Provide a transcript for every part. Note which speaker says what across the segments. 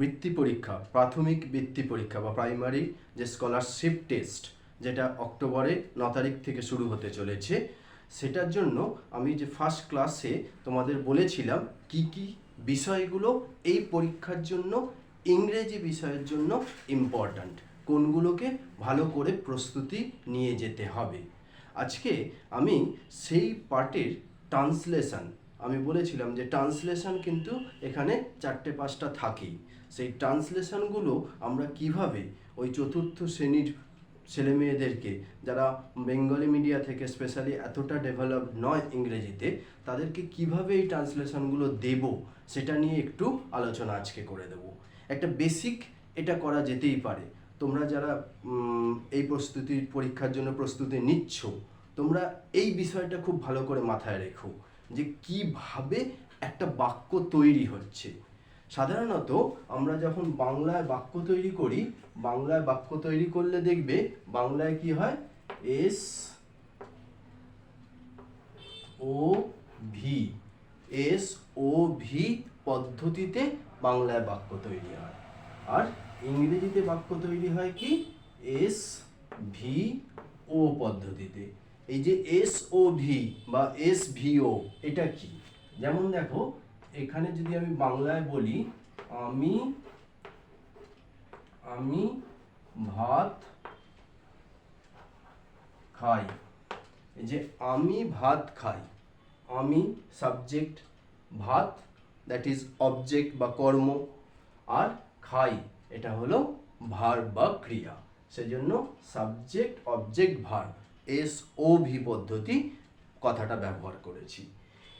Speaker 1: বৃত্তি পরীক্ষা, প্রাথমিক বৃত্তি পরীক্ষা বা প্রাইমারি যে স্কলারশিপ টেস্ট যেটা অক্টোবরে ন তারিখ থেকে শুরু হতে চলেছে, সেটার জন্য আমি যে ফার্স্ট ক্লাসে তোমাদের বলেছিলাম কি কি বিষয়গুলো এই পরীক্ষার জন্য, ইংরেজি বিষয়ের জন্য ইম্পর্ট্যান্ট কোনগুলোকে ভালো করে প্রস্তুতি নিয়ে যেতে হবে। আজকে আমি সেই পার্টের ট্রান্সলেশন আমি বলেছিলাম যে ট্রান্সলেশন কিন্তু এখানে চারটে পাঁচটা থাকেই। সেই ট্রান্সলেশনগুলো আমরা কীভাবে ওই চতুর্থ শ্রেণির ছেলে মেয়েদেরকে যারা বেঙ্গলি মিডিয়া থেকে স্পেশালি এতটা ডেভেলপ নয় ইংরেজিতে, তাদেরকে কীভাবে এই ট্রান্সলেশনগুলো দেব সেটা নিয়ে একটু আলোচনা আজকে করে দেব। একটা বেসিক এটা করা যেতেই পারে। তোমরা যারা এই প্রস্তুতির পরীক্ষার জন্য প্রস্তুতি নিচ্ছ, তোমরা এই বিষয়টা খুব ভালো করে মাথায় রেখো। যে কীভাবে একটা বাক্য তৈরি হচ্ছে। সাধারণত আমরা যখন বাংলায় বাক্য তৈরি করি, বাংলায় বাক্য তৈরি করলে দেখবে বাংলায় কি হয়? S, O, V. S, O, V পদ্ধতিতে বাংলায় বাক্য তৈরি হয়। আর ইংরেজিতে বাক্য তৈরি হয় কি? এস, ভি, ও পদ্ধতিতে। এই যে এস ও ভি বা এস ভি ও এটা কি? যেমন দেখো, এখানে যদি আমি বাংলায় বলি, আমি আমি ভাত খাই। এই যে আমি ভাত খাই, আমি সাবজেক্ট ভাত দ্যাট ইজ অবজেক্ট বা কর্ম, আর খাই, এটা হলো ভার বা ক্রিয়া। সেজন্য subject object verb. S O V পদ্ধতি কথাটা ব্যবহার করেছি।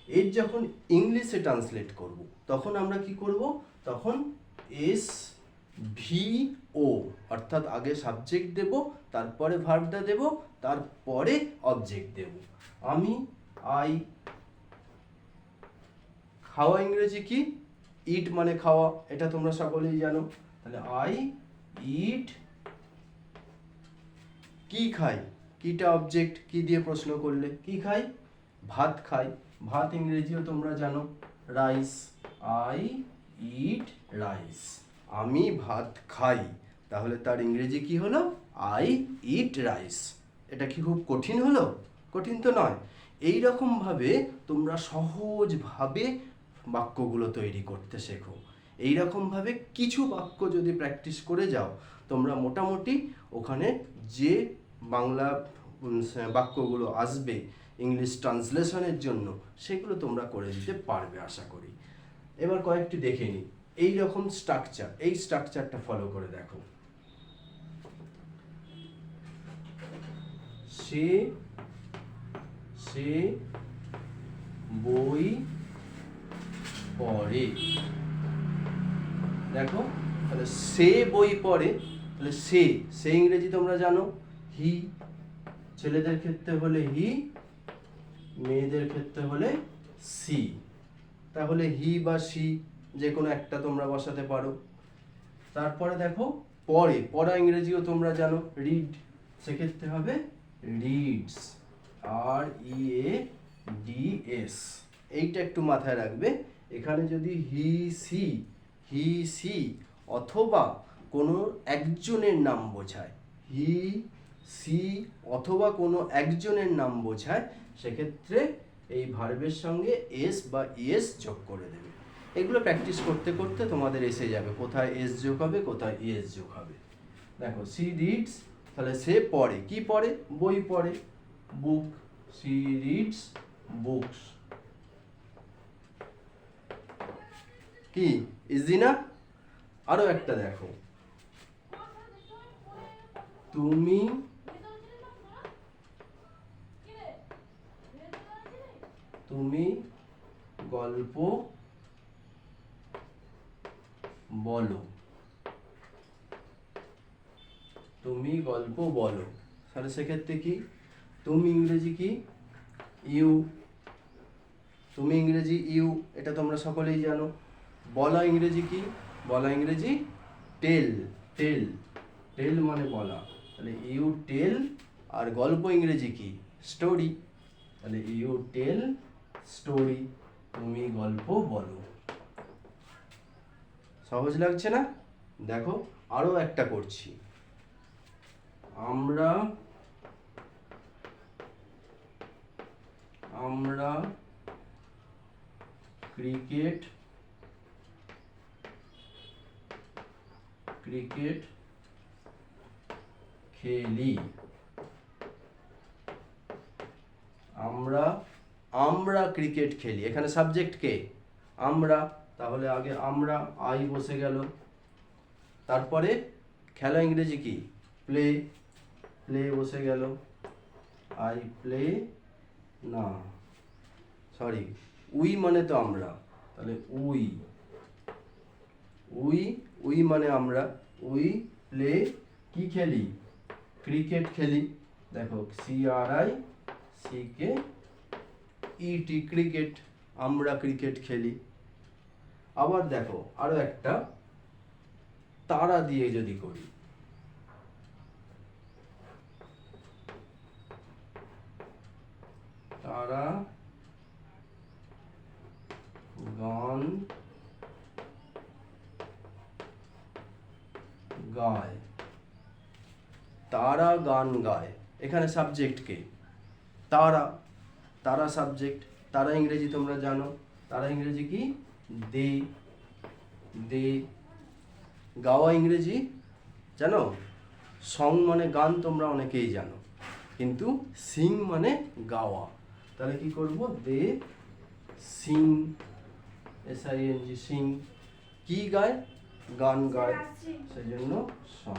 Speaker 1: এর যখন ইংলিশে ট্রান্সলেট করব, তখন আমরা কি করব? তখন এস ভি ও অর্থাৎ আগে সাবজেক্ট দেব, তারপরে ভার্বটা দেব, তারপরে অবজেক্ট দেব। আমি আই খাওয়া ইংরেজি কি? ইট মানে খাওয়া, এটা তোমরা সকলেই জানো। তাহলে আই ইট কি খাই? কিটা অবজেক্ট কি দিয়ে প্রশ্ন করলে? কি খাই? ভাত খাই। ভাত ইংরেজিও তোমরা জানো। রাইস আই ইট রাইস আমি ভাত খাই। তাহলে তার ইংরেজি কি হলো? আই ইট রাইস এটা কি খুব কঠিন হলো? কঠিন তো নয়। এই রকমভাবে তোমরা সহজভাবে বাক্যগুলো তৈরি করতে শেখো। এই রকমভাবে কিছু বাক্য যদি প্র্যাকটিস করে যাও, তোমরা মোটামুটি ওখানে যে বাংলা বাক্যগুলো আসবে ইংলিশ ট্রান্সলেশনের জন্য, সেগুলো তোমরা করে দিতে পারবে, আশা করি। এবার কয়েকটি দেখে নিই। এই রকম স্ট্রাকচার এই স্ট্রাকচারটা ফলো করে দেখো। সে সে বই পড়ে। দেখো, তাহলে সে বই পড়ে, তাহলে সে সে ইংরেজি তোমরা জানো। হি ছেলেদের ক্ষেত্রে হলে হি মেয়েদের ক্ষেত্রে হলে সি তাহলে হি বা সি যে কোনো একটা তোমরা বসাতে পারো। তারপরে দেখো, পরে, পড়া ইংরেজিও তোমরা জানো রিড সেক্ষেত্রে হবে reads R E A D S এইটা একটু মাথায় রাখবে, এখানে যদি হি সি হি সি অথবা কোনো একজনের নাম বোঝায় হি সি অথবা কোনো একজনের নাম বোঝায়, সেক্ষেত্রে এই ভার্বের সঙ্গে এস বা ইএস যোগ করে দেবে। এগুলো প্র্যাকটিস করতে করতে তোমাদের এসে যাবে। কোথায় এস যোগ হবে, কোথায় ইএস যোগ হবে। দেখো সি রিডস তাহলে সে পড়ে। কি পড়ে? বই পড়ে। বুক সি রিডস বুকস কি? ইজি না? আরও একটা দেখো। তুমি তুমি গল্প বলো। তুমি গল্প বলো। তাহলে সেক্ষেত্রে কি? তুমি ইংরেজি কি? ইউ। তুমি ইংরেজি, ইউ। এটা তোমরা সকলেই জানো। বলা ইংরেজি কি? বলা ইংরেজি টেল টেল। টেল মানে বলা। তাহলে ইউ টেল আর গল্প ইংরেজি কি? স্টোরি। তাহলে ইউ টেল স্টোরি তুমি গল্প বলো। সহজ লাগছে না? দেখো আরও একটা করছি। আমরা আমরা ক্রিকেট ক্রিকেট খেলি। আমরা আমরা ক্রিকেট খেলি। এখানে সাবজেক্ট কে? আমরা। তাহলে আগে আমরা আই বসে গেল। তারপরে খেলা ইংরেজি কি? প্লে প্লে বসে গেল। আই প্লে না। সরি উই মানে তো আমরা। তাহলে উই উই উই মানে আমরা। উই প্লে কি খেলি? ক্রিকেট খেলি। দেখো C R I C K E T cricket আমরা ক্রিকেট খেলি। আবার দেখো, আরও একটা তারা দিয়ে যদি করি। তারা গান গায়। তারা, গান গায়। এখানে সাবজেক্ট কে? তারা। তারা সাবজেক্ট তারা ইংরেজি তোমরা জানো। তারা ইংরেজি কি? দে দে। গাওয়া ইংরেজি জানো? সং মানে গান তোমরা অনেকেই জানো। কিন্তু সিং মানে গাওয়া। তাহলে কি করব? They sing S I N G sing. কি গায়? গান গায়। সেই জন্য সং।